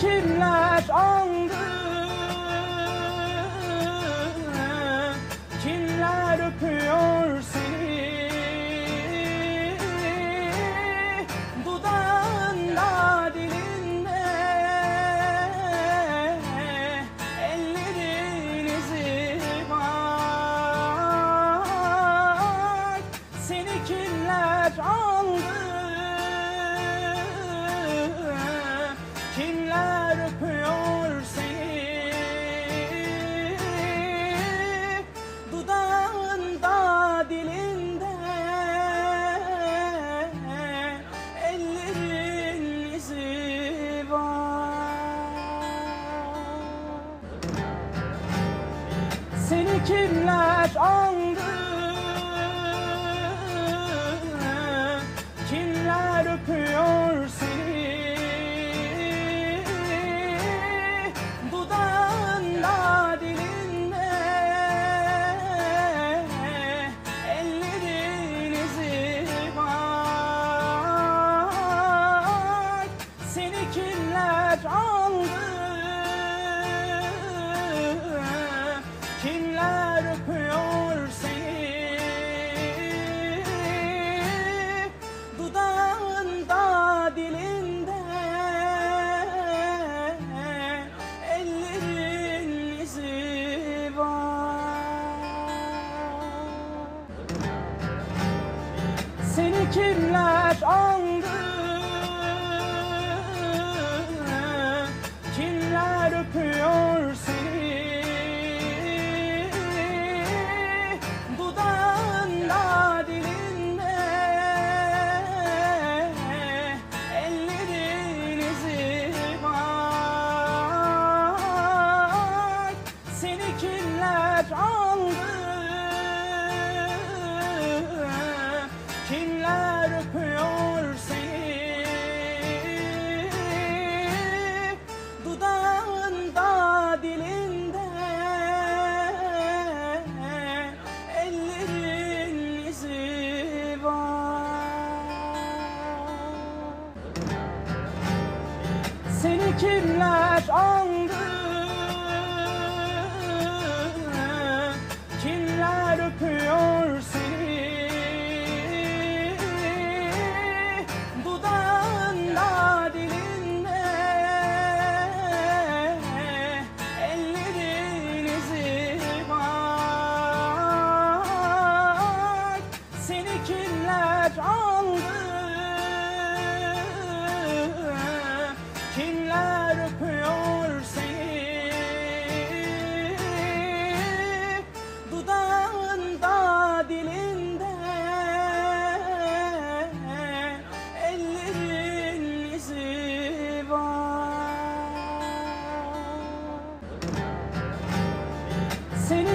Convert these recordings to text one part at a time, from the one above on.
kimler andı kimler anlar? kimler andı? Kimler öpüyor seni? Dudağında dilinde Ellerin izi var. Seni kimler andı? kimler andı.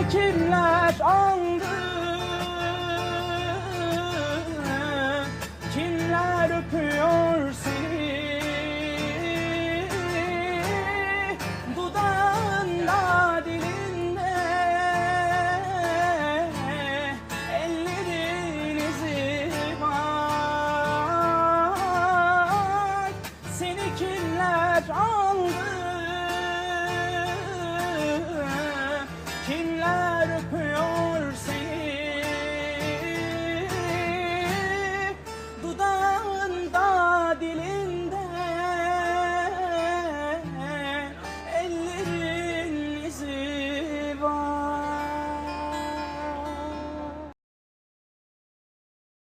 kimler? Anlar